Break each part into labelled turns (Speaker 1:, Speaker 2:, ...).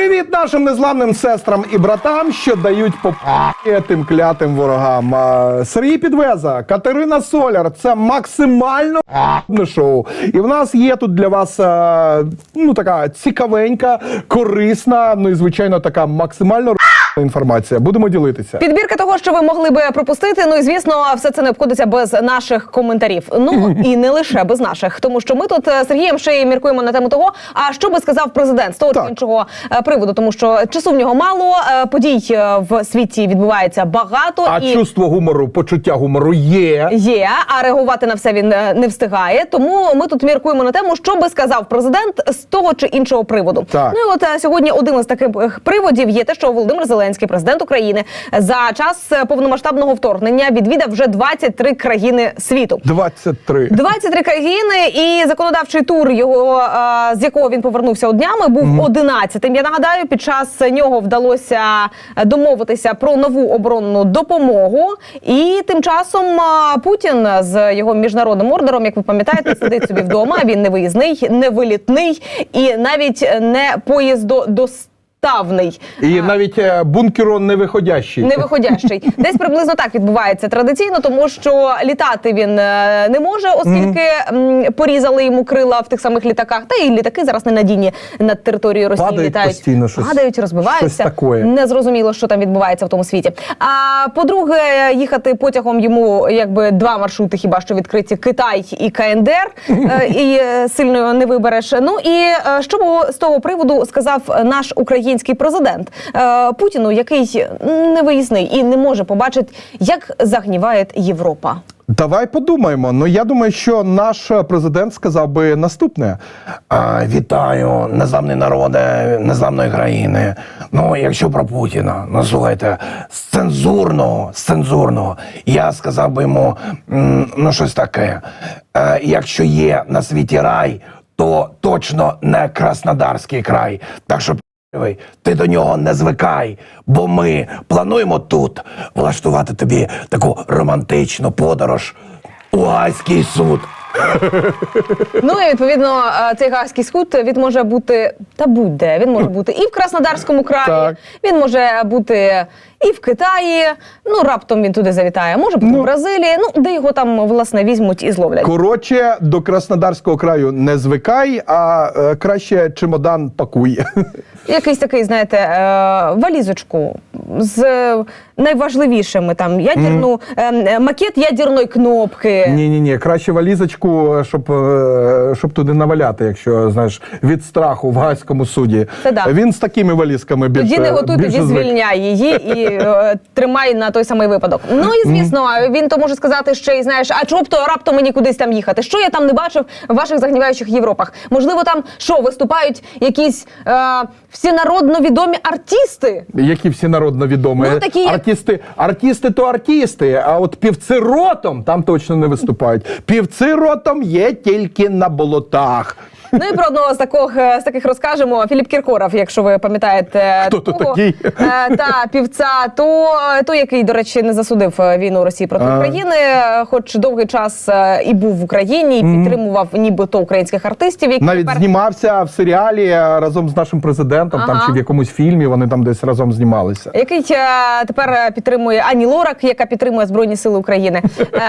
Speaker 1: Привіт нашим незламним сестрам і братам, що дають по тим клятим ворогам. Сергій Підвеза, Катерина Соляр. Це максимально шоу. І в нас є тут для вас ну така цікавенька, корисна, ну і звичайно така максимально інформація. Будемо ділитися.
Speaker 2: Підбірка того, що ви могли би пропустити. Ну і звісно, все це не обходиться без наших коментарів. Ну і не лише без наших, тому що ми тут е, з Сергієм ще й міркуємо на тему того, а що би сказав президент з того чи іншого е, приводу, тому що часу в нього мало, е, подій в світі відбувається багато
Speaker 1: А
Speaker 2: і.
Speaker 1: чувство гумору, почуття гумору є.
Speaker 2: Є, а реагувати на все він не встигає. Тому ми тут міркуємо на тему, що би сказав президент з того чи іншого приводу.
Speaker 1: Так.
Speaker 2: Ну і от сьогодні один із таких приводів є те, що Володимир Зеленський, президент України, за час е, повномасштабного вторгнення відвідав вже 23 країни світу.
Speaker 1: 23.
Speaker 2: 23 країни і законодавчий тур його е, з якого він повернувся днями, був 11-тим. Я нагадаю, під час нього вдалося домовитися про нову оборонну допомогу. І тим часом е, Путін з його міжнародним ордером, як ви пам'ятаєте, сидить собі вдома. Він не виїзний, не вилітний і навіть не поїздодоставний.
Speaker 1: І навіть е, бункерон не виходящий.
Speaker 2: Не виходящий. Десь приблизно так відбувається традиційно, тому що літати він е, не може, оскільки м, порізали йому крила в тих самих літаках. Та і літаки зараз ненадійні над територією Росії
Speaker 1: Падають
Speaker 2: літають.
Speaker 1: постійно щось-
Speaker 2: Падають, розбиваються.
Speaker 1: щось такое.
Speaker 2: Не зрозуміло, що там відбувається в тому світі. А по-друге, їхати потягом йому якби два маршрути, хіба що відкриті Китай і КНДР, е, і е, сильно не вибереш. Ну і е, що з того приводу сказав наш український президент Е, Путіну, який не виїзний і не може побачити, як загніває Європа.
Speaker 1: Давай подумаємо. Ну я думаю, що наш президент сказав би наступне:
Speaker 3: А, вітаю, незламний народе, незламної країни. Ну, якщо про Путіна, ну слухайте, з цензурного, з цензурного, я сказав би йому, ну щось таке. Е, якщо є на світі рай, то точно не Краснодарський край. Так що ти до нього не звикай, бо ми плануємо тут влаштувати тобі таку романтичну подорож у Гайський суд.
Speaker 2: Ну і відповідно е, цей гаагський суд він може бути та будь-де. Він може бути і в Краснодарському краї,
Speaker 1: Так.
Speaker 2: він може бути і в Китаї. Ну раптом він туди завітає. Може бути в Бразилії. Ну де його там власне візьмуть і зловлять.
Speaker 1: коротше до Краснодарського краю не звикай, а е, краще чемодан пакуй.
Speaker 2: Якийсь такий, знаєте, е, валізочку з е, найважливішими там ядерну е, е, макет ядерної кнопки.
Speaker 1: Ні, ні, ні, краще валізочку, щоб, е, щоб туди наваляти, якщо знаєш від страху в гайському суді.
Speaker 2: Це да.
Speaker 1: Він з такими валізками більше
Speaker 2: Тоді не готуй,
Speaker 1: більше
Speaker 2: тоді
Speaker 1: звик.
Speaker 2: звільняй її і е, тримай на той самий випадок. Ну і звісно, він то може сказати ще й знаєш, а чого б то раптом мені кудись там їхати? Що я там не бачив в ваших загніваючих Європах? Можливо, там що виступають якісь е, всенародно відомі артисти?
Speaker 1: Які всі народно відомі.
Speaker 2: Ну, такі, артісти,
Speaker 1: артисти, артисти то артисти, а от півці ротом там точно не виступають. Півці ротом є тільки на болотах.
Speaker 2: Ну і про одного з таких, з таких розкажемо. Філіп Кіркоров, якщо ви пам'ятаєте,
Speaker 1: Хто то такий?
Speaker 2: е, та півця, то той, який, до речі, не засудив е, війну Росії проти
Speaker 1: А.
Speaker 2: України, е, хоч довгий час е, і був в Україні, і підтримував нібито українських артистів, які
Speaker 1: Навіть
Speaker 2: тепер
Speaker 1: знімався в серіалі е, разом з нашим президентом, там чи в якомусь фільмі вони там десь разом знімалися.
Speaker 2: який е, тепер е, підтримує Ані Лорак, яка підтримує Збройні Сили України. Е,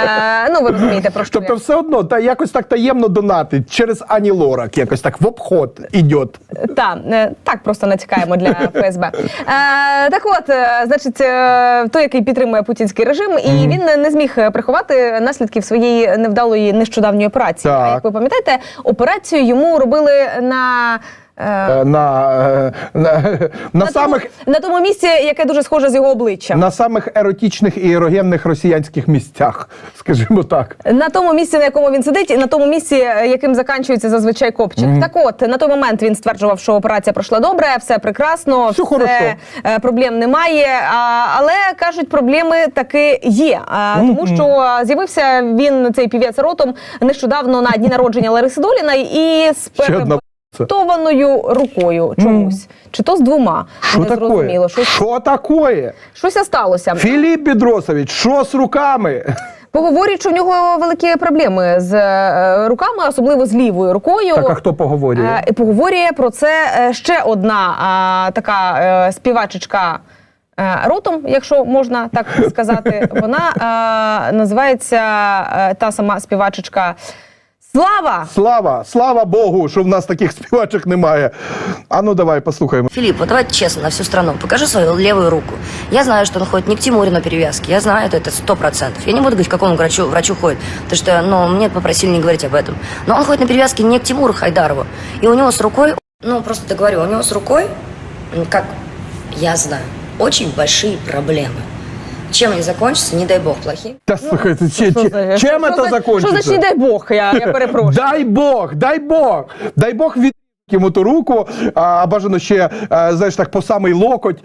Speaker 2: ну ви розумієте про що
Speaker 1: Тобто все одно та якось так таємно донатить через Ані Лорак, якось так в обход іде.
Speaker 2: Та е, так просто натякаємо для ФСБ. Е, так от, е, значить, е, той, який підтримує путінський режим, і він не- зміг приховати наслідків своєї невдалої нещодавньої операції.
Speaker 1: Так.
Speaker 2: Як ви пам'ятаєте, операцію йому робили на. Е,
Speaker 1: Е, На, е, на, на,
Speaker 2: на,
Speaker 1: самих
Speaker 2: тому, на тому місці, яке дуже схоже з його обличчям.
Speaker 1: на самих еротичних і ерогенних росіянських місцях, скажімо так.
Speaker 2: На тому місці, на якому він сидить, і на тому місці, яким заканчується зазвичай копчик. Так от на той момент він стверджував, що операція пройшла добре, все прекрасно,
Speaker 1: Все хорошо.
Speaker 2: е, проблем немає. А, але кажуть, проблеми таки є. А, тому що з'явився він цей півець ротом нещодавно на дні народження Лариси Доліна і з
Speaker 1: Одна
Speaker 2: рукою чомусь, чи то з двома.
Speaker 1: Що
Speaker 2: не
Speaker 1: таке?
Speaker 2: зрозуміло.
Speaker 1: Що таке?
Speaker 2: щось сталося.
Speaker 1: Філіп Бідросович, що з руками?
Speaker 2: Поговорюють, що в нього великі проблеми з е, руками, особливо з лівою рукою.
Speaker 1: Так, а хто поговорює?
Speaker 2: Е, поговорює про це е, ще одна а, така співачечка. Ротом, якщо можна так сказати, вона е, називається та сама співачечка Слава.
Speaker 1: Слава, слава Богу, що в нас таких співачок немає. А ну давай послухаємо.
Speaker 4: Филипп, вот давайте честно на всю страну. Покажи свою левую руку. Я знаю, что он ходит не к Тимуру на перевязке. Я знаю это, это сто процентов. Я не буду говорить, к какому врачу, врачу ходит. Потому что, ну, мне попросили не говорить об этом. Но он ходит на перевязке не к Тимуру Хайдарову. И у него с рукой, ну, просто договорю, у него с рукой, ну, как я знаю, очень большие проблемы. Чем они закончатся, не дай бог, плохие.
Speaker 1: Та слухайте, чи,
Speaker 2: Що
Speaker 1: чи, чим це
Speaker 2: за-
Speaker 1: закончиться?
Speaker 2: Що значить, не дай Бог, я, я перепрошую.
Speaker 1: Дай Бог, дай Бог, дай Бог від йому ту руку, а бажано ще, знаєш, так по самий локоть.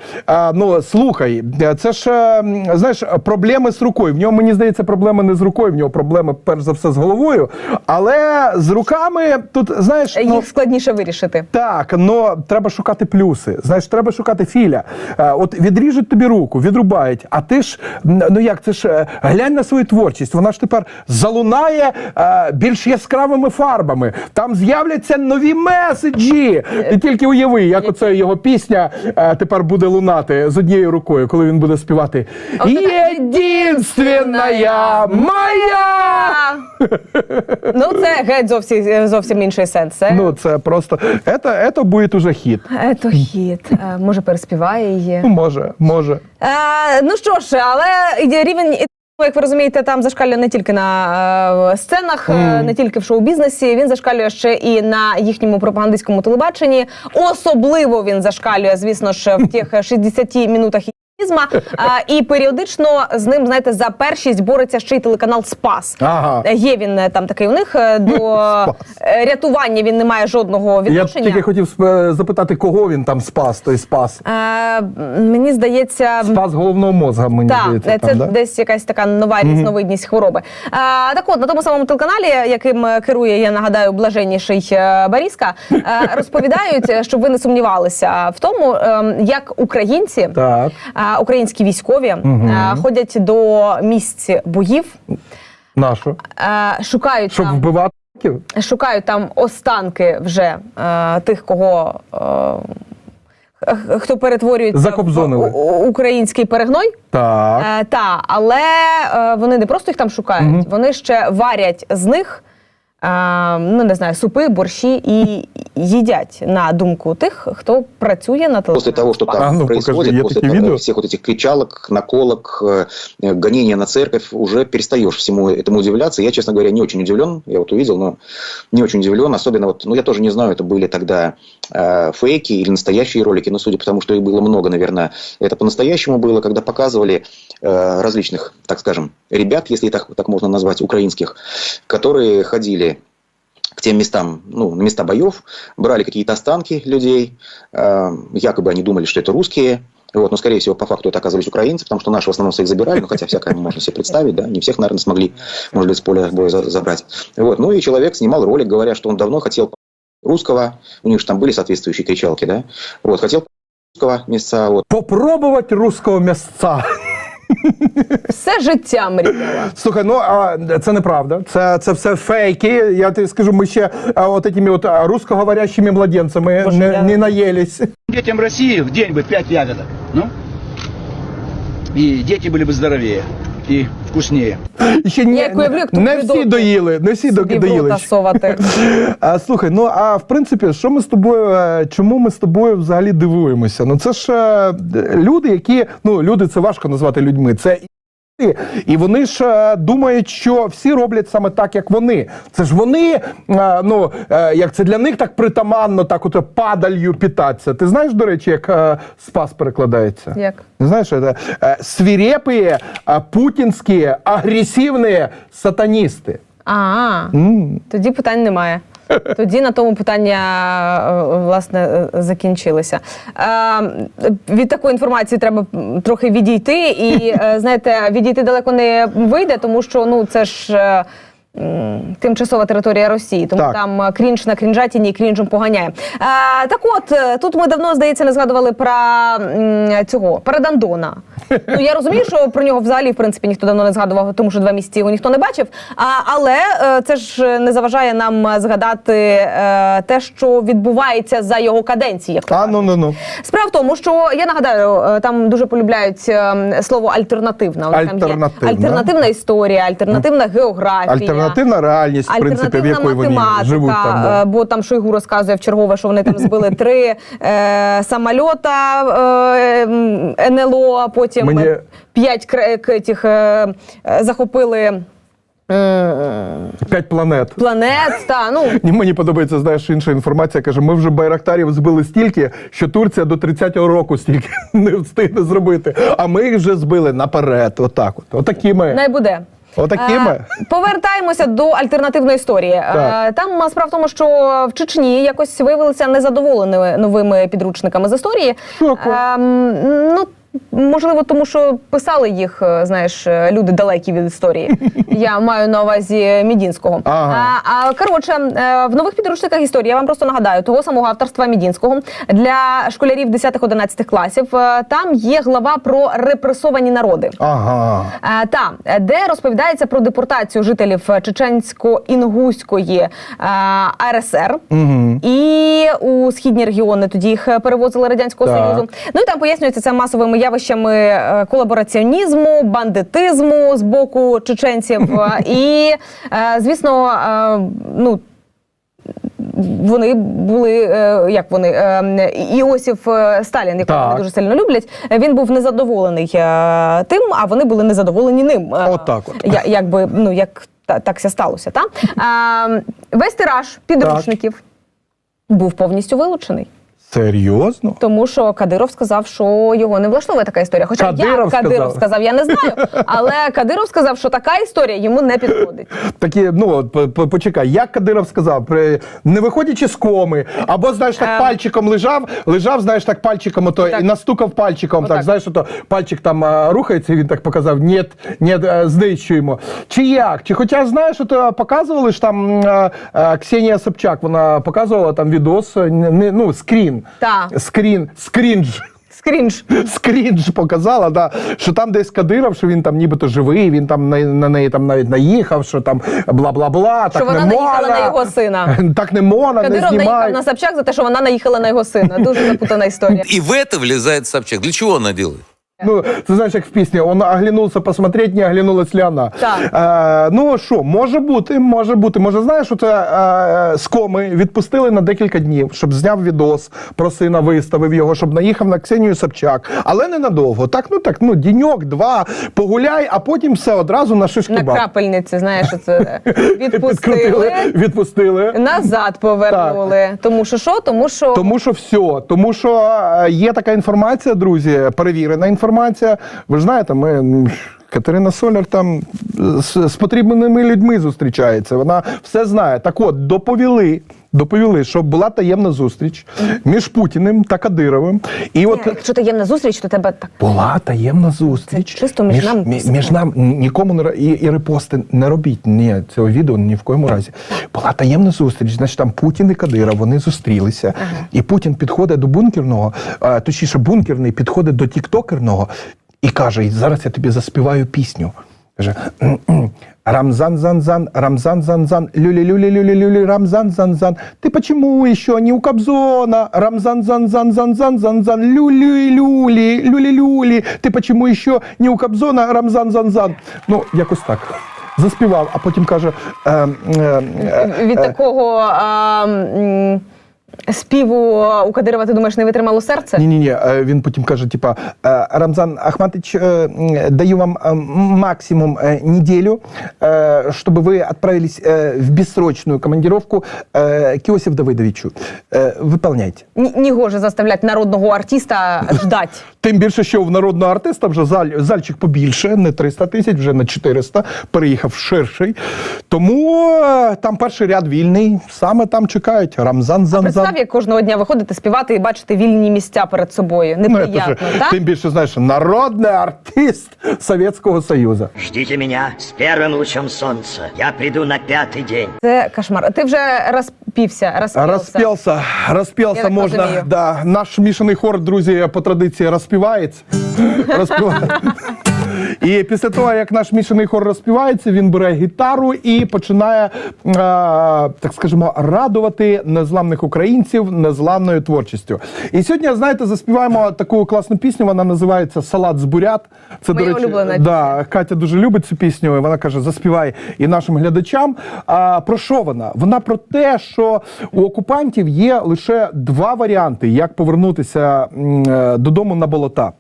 Speaker 1: Ну, слухай, це ж, е, знаєш, проблеми з рукою. В нього, мені здається, проблеми не з рукою, в нього проблеми, перш за все, з головою. Але з руками тут, знаєш, ну,
Speaker 2: Їх складніше вирішити.
Speaker 1: так, але треба шукати плюси. Знаєш, треба шукати філя. Е, От відріжуть тобі руку, відрубають. А ти ж ну як це ж е, глянь на свою творчість. Вона ж тепер залунає е, більш яскравими фарбами. Там з'являться нові меседжі. Ти тільки уяви, як оце його пісня е, тепер буде лунати з однією рукою, коли він буде співати Єдинственная моя.
Speaker 2: Ну, це геть зовсім, зовсім інший сенс. Це,
Speaker 1: Ну це просто це, це буде уже хіт.
Speaker 2: Ето хіт. Е, Може, переспіває її.
Speaker 1: Може, може.
Speaker 2: Е, ну що ж, але рівень. І, Як ви розумієте, там зашкалює не тільки на е, сценах, mm. не тільки в шоу-бізнесі. Він зашкалює ще і на їхньому пропагандистському телебаченні. Особливо він зашкалює, звісно ж, в тих 60 минутах ізма. І періодично з ним, знаєте, за першість бореться ще й телеканал Спас.
Speaker 1: Ага.
Speaker 2: Є він е, там такий у них е, до е, рятування. Він не має жодного
Speaker 1: Я
Speaker 2: відношення.
Speaker 1: тільки хотів запитати, кого він там спас, той спас.
Speaker 2: Е, мені здається,
Speaker 1: Спас головного мозга, мені
Speaker 2: так,
Speaker 1: здається.
Speaker 2: це
Speaker 1: там, да?
Speaker 2: десь якась така нова різновидність хвороби. А, так от, на тому самому телеканалі, яким керує, я нагадаю, блаженніший Баріска, розповідають, щоб ви не сумнівалися в тому, е, як українці,
Speaker 1: Так.
Speaker 2: Українські військові е, ходять до місць боїв,
Speaker 1: Нашу.
Speaker 2: шукають
Speaker 1: Щоб
Speaker 2: там,
Speaker 1: вбивати.
Speaker 2: шукають там останки вже тих, кого. Хто перетворюється в український перегной?
Speaker 1: Так.
Speaker 2: Е, та, але е, вони не просто їх там шукають, вони ще варять з них. е, Ну, не знаю, супи, борщі і їдять на думку тих, хто працює на
Speaker 5: После
Speaker 2: телебаченні.
Speaker 5: того, что там
Speaker 1: А, ну,
Speaker 5: происходит,
Speaker 1: покажи, я
Speaker 5: после
Speaker 1: такие
Speaker 5: того-
Speaker 1: видео.
Speaker 5: всех вот этих кричалок, наколок, э, э, гонения на церковь, уже перестаешь всему этому удивляться. Я, честно говоря, не очень удивлен. Я вот увидел, но не очень удивлен. Особенно вот, ну, я тоже не знаю, это были тогда э, фейки или настоящие ролики, но судя по тому, что их было много, наверное, это по-настоящему было, когда показывали э, различных, так скажем, ребят, если так, так можно назвать, украинских, которые ходили к тем местам, ну, на места боев, брали какие-то останки людей, э, якобы они думали, что это русские, вот, но, скорее всего, по факту это оказывались украинцы, потому что наши в основном своих забирали, ну, хотя всякое можно себе представить, да, не всех, наверное, смогли, может быть, с поля боя за- забрать. Вот, ну и человек снимал ролик, говоря, что он давно хотел русского, у них же там были соответствующие кричалки, да, вот, хотел русского места, вот,
Speaker 1: Попробувати руського м'ясця.
Speaker 2: Все життя мріяла.
Speaker 1: Слухай, ну а це неправда. Це, це все фейки. Я тобі скажу, ми ще а, от этими от а, русскоговорящими младенцями
Speaker 2: Боже,
Speaker 1: не,
Speaker 2: я-
Speaker 1: не наїлись.
Speaker 6: Детям России в день бы 5 ягодок. Ну? И дети были бы здоровее и вкуснее.
Speaker 1: І ще не,
Speaker 2: як уявлю, як ту
Speaker 1: не всі доїли, не всі
Speaker 2: Собі в
Speaker 1: доїли.
Speaker 2: рота совати.
Speaker 1: А, слухай, ну а в принципі, що ми з тобою, е, чому ми з тобою взагалі дивуємося? Ну це ж е, люди, які ну люди це важко назвати людьми. Це і- і вони ж е, думають, що всі роблять саме так, як вони. Це ж вони, е, ну е, як це для них так притаманно, так от падалью питатися. Ти знаєш, до речі, як е, спас перекладається?
Speaker 2: Як?
Speaker 1: Не знаешь, это э, свирепые, э, путинские, агрессивные сатанисты.
Speaker 2: А, тоді питань немає. Тоді на тому питання е, власне е, закінчилися. Е, Від такої інформації треба трохи відійти, і е, знаєте, відійти далеко не вийде, тому що ну це ж. Тимчасова територія Росії, тому
Speaker 1: Так.
Speaker 2: там е, крінж на крінжатіні і крінжем поганяє. Е, так от е, тут ми давно здається не згадували про цього Парадандона. Ну я розумію, що про нього взагалі в принципі ніхто давно не згадував, тому що два місяці його ніхто не бачив. А, але це ж не заважає нам згадати е, те, що відбувається за його каденції. Як
Speaker 1: А ну ну ну.
Speaker 2: Справа в тому, що я нагадаю, там дуже полюбляють е, слово альтернативна. Них там є
Speaker 1: Альтернативна.
Speaker 2: альтернативна історія, альтернативна географія.
Speaker 1: Альтернативна реальність, в принципі, в якої вони живуть там. да.
Speaker 2: е, Бо там Шойгу розказує в чергове, що вони там збили три е, самольота е, НЛО, а потім
Speaker 1: Мені-
Speaker 2: п'ять тих, е, е, захопили
Speaker 1: П'ять планет.
Speaker 2: планет. Та, ну,
Speaker 1: Ні, мені подобається, знаєш, інша інформація. Каже, ми вже байрактарів збили стільки, що Турція до 30-го року стільки не встигне зробити. А ми їх вже збили наперед. Отак от. Отакі ми.
Speaker 2: не буде.
Speaker 1: Отакі
Speaker 2: Е. Повертаємося до альтернативної історії. Е,
Speaker 1: Так.
Speaker 2: Там справа в тому, що в Чечні якось виявилися незадоволеними новими підручниками з історії.
Speaker 1: Шоку.
Speaker 2: Ем, ну. Можливо, тому що писали їх, е, знаєш, е, люди далекі від історії. Я маю на увазі Мідінського.
Speaker 1: Ага.
Speaker 2: А, а коротше, е, в нових підручниках історії я вам просто нагадаю того самого авторства Мідінського для школярів 10-11 класів. Там є глава про репресовані народи.
Speaker 1: Ага.
Speaker 2: Та де розповідається про депортацію жителів чеченсько-інгуської РСР і у східні регіони тоді їх перевозили радянського
Speaker 1: Так.
Speaker 2: союзу. Ну і там пояснюється це масовими явищами е, колабораціонізму, бандитизму з боку чеченців. І е, звісно, е, ну. Вони були як вони Іосиф Сталін, якого
Speaker 1: Так.
Speaker 2: вони дуже сильно люблять. Він був незадоволений тим, а вони були незадоволені ним. Е,
Speaker 1: Отак от.
Speaker 2: Я, якби ну як та, так ся сталося. Та весь тираж підручників був повністю вилучений.
Speaker 1: Серйозно?
Speaker 2: Тому що Кадиров сказав, що його не влаштовує така історія. Хоча
Speaker 1: Кадиров
Speaker 2: як Кадиров
Speaker 1: сказав?
Speaker 2: сказав, я не знаю. Але Кадиров сказав, що така історія йому не підходить.
Speaker 1: Такі, ну почекай, як Кадиров сказав, не виходячи з коми, або знаєш, так
Speaker 2: Ем.
Speaker 1: пальчиком лежав, лежав, знаєш, так пальчиком ото,
Speaker 2: Так.
Speaker 1: і настукав пальчиком.
Speaker 2: Отак.
Speaker 1: Так, знаєш, ото пальчик там рухається, і він так показав, ні, ні, знищуємо. Чи як? Чи хоча знаєш, ото показували ж там Ксенія Собчак, вона показувала там відос, не, ну, скрін.
Speaker 2: Так.
Speaker 1: Скрін, скрінж.
Speaker 2: Скрінж.
Speaker 1: Скрінж показала, да, що там десь Кадиров, що він там нібито живий, він там на, на неї там навіть наїхав, що там бла-бла-бла, так
Speaker 2: вона
Speaker 1: не
Speaker 2: наїхала на його сина.
Speaker 1: Так не можна, не
Speaker 2: Кадиров наїхав
Speaker 1: знімай.
Speaker 2: на Собчак за те, що вона наїхала на його сина. Дуже запутана історія.
Speaker 7: И в это влезает Собчак. Для чего она делает?
Speaker 1: Ну, ти знаєш, як в пісні, он оглянувся посмотреть, не оглянулась ли вона.
Speaker 2: Так.
Speaker 1: Е, ну що, може бути, може бути. Може, знаєш, що це е, з коми відпустили на декілька днів, щоб зняв відос про сина, виставив його, щоб наїхав на Ксенію Собчак. Але ненадовго. Так, ну так, ну, діньок, два, погуляй, а потім все одразу на шишки
Speaker 2: На крапельниці, знаєш, це відпустили.
Speaker 1: відпустили.
Speaker 2: Назад повернули. Тому що що? Тому що
Speaker 1: Тому що все, тому що е, є така інформація, друзі, перевірена інформація. Ви ж знаєте, ми. Катерина Соляр там з, з потрібними людьми зустрічається. Вона все знає. Так от, доповіли, доповіли, що була таємна зустріч між Путіним та Кадировим. І от
Speaker 2: якщо таємна зустріч, то тебе так.
Speaker 1: була таємна зустріч.
Speaker 2: Це чисто між нами
Speaker 1: мі- між нам нікому не і, і репости не робіть. Ні, цього відео ні в коєму разі. Була таємна зустріч. Значить, там Путін і Кадиров, вони зустрілися. І Путін підходить до бункерного, а, точніше, бункерний підходить до тіктокерного і каже: зараз я тобі заспіваю пісню. Каже. Рамзан зан зан, Рамзан зан зан, люли люли люли люли, Рамзан зан зан. Ты почему еще не у Кобзона? Рамзан зан зан зан зан зан зан, люли люли люли люли. Ти почему ще не у Кобзона? Рамзан зан зан. Ну, якось так. Заспівав, а потім каже. Е, е, е,
Speaker 2: Від такого м, співу у Кадирова, ти думаєш, не витримало серце?
Speaker 1: Ні, ні, ні. Він потім каже: типа «Е, Рамзан Ахматович, е, даю вам е, максимум неделю, е, щоб ви відправились в безсрочную командировку к Иосифу Давидовичу. Е, Выполняйте.
Speaker 2: Ні, ні гоже заставлять народного артиста ждать.
Speaker 1: Тим більше, що в народного артиста вже заль, зальчик побільше, не 300 тисяч, вже на 400, переїхав ширший. Тому там перший ряд вільний. Саме там чекають Рамзан Занзан
Speaker 2: Представ, як кожного дня виходити, співати і бачити вільні місця перед собою.
Speaker 1: Ну, это
Speaker 2: Неприємно,
Speaker 1: же,
Speaker 2: так?
Speaker 1: тим більше, знаєш, народний артист Совєтського Союзу.
Speaker 8: Ждите меня с первым лучом солнца. Я приду на пятый день.
Speaker 2: Це кошмар. Ти вже розпівся, розпівся.
Speaker 1: Розпівся,
Speaker 2: Я
Speaker 1: розпівся
Speaker 2: так
Speaker 1: можна.
Speaker 2: розумію.
Speaker 1: Да. Наш мішаний хор, друзі, по традиції розпівається. Розпіває. І після того, як наш мішаний хор розпівається, він бере гітару і починає, е, так скажемо, радувати незламних українців незламною творчістю. І сьогодні, знаєте, заспіваємо таку класну пісню. Вона називається Салат з бурят. Це
Speaker 2: Моя улюблена
Speaker 1: да, Катя дуже любить цю пісню. і Вона каже: заспівай і нашим глядачам. А про що вона? Вона про те, що у окупантів є лише два варіанти, як повернутися е, додому на болота.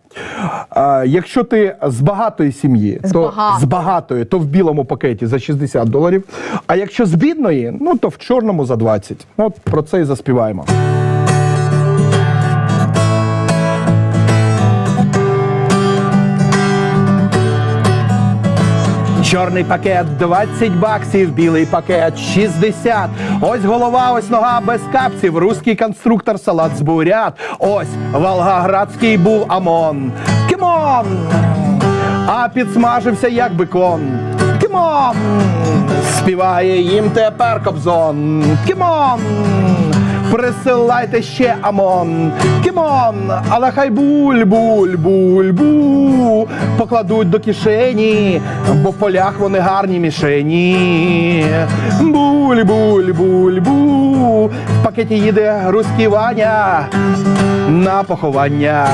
Speaker 1: А, якщо ти з багатої сім'ї,
Speaker 2: З
Speaker 1: то
Speaker 2: багато.
Speaker 1: з багатої, то в білому пакеті за 60 доларів. А якщо з бідної, ну то в чорному за 20. От про це і заспіваємо. Чорний пакет 20 баксів, білий пакет 60. Ось голова, ось нога без капців. Руський конструктор, салат з бурят. Ось Волгоградський був ОМОН. Кимон! А підсмажився як бекон. Кимон! Співає їм тепер кобзон. Кимон! Присилайте ще АМОН. Кімон, але хай буль, буль, буль, бу покладуть до кишені, бо в полях вони гарні мішені. Буль, буль, буль, бу. В пакеті їде Ваня на поховання.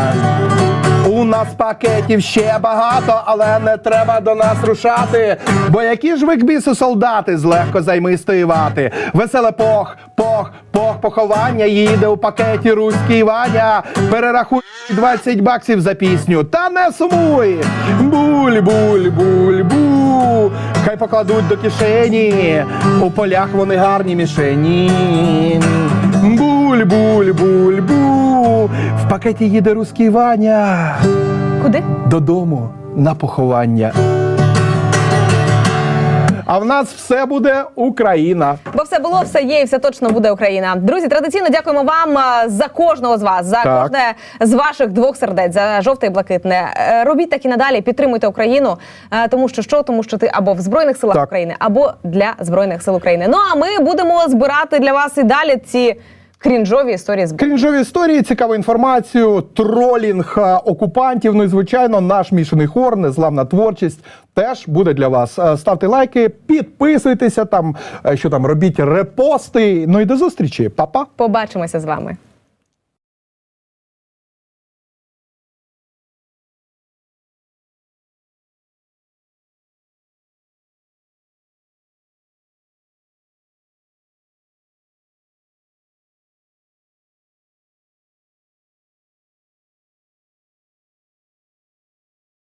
Speaker 1: У нас пакетів ще багато, але не треба до нас рушати. Бо які ж ви к бісу солдати злегко займистої вати. Веселе пох, пох, пох, поховання їде у пакеті руський Ваня. Перерахуй 20 баксів за пісню. Та не сумуй. Буль, буль, буль, бу. Хай покладуть до кишені. У полях вони гарні мішені. Пакеті їде руський Ваня
Speaker 2: Куди?
Speaker 1: додому на поховання. А в нас все буде Україна.
Speaker 2: Бо все було, все є, і все точно буде Україна. Друзі, традиційно дякуємо вам за кожного з вас, за
Speaker 1: Так.
Speaker 2: кожне з ваших двох сердець, за жовте і блакитне. Е, Робіть так і надалі, підтримуйте Україну, е, тому що що, тому що ти або в збройних силах
Speaker 1: Так.
Speaker 2: України, або для збройних сил України. Ну а ми будемо збирати для вас і далі ці крінжові історії з
Speaker 1: Крінжові історії, цікаву інформацію, тролінг окупантів. Ну і звичайно, наш мішаний хор, незламна творчість теж буде для вас. Е, Ставте лайки, підписуйтеся там, е, що там робіть репости. Ну і до зустрічі, Па-па.
Speaker 2: Побачимося з вами.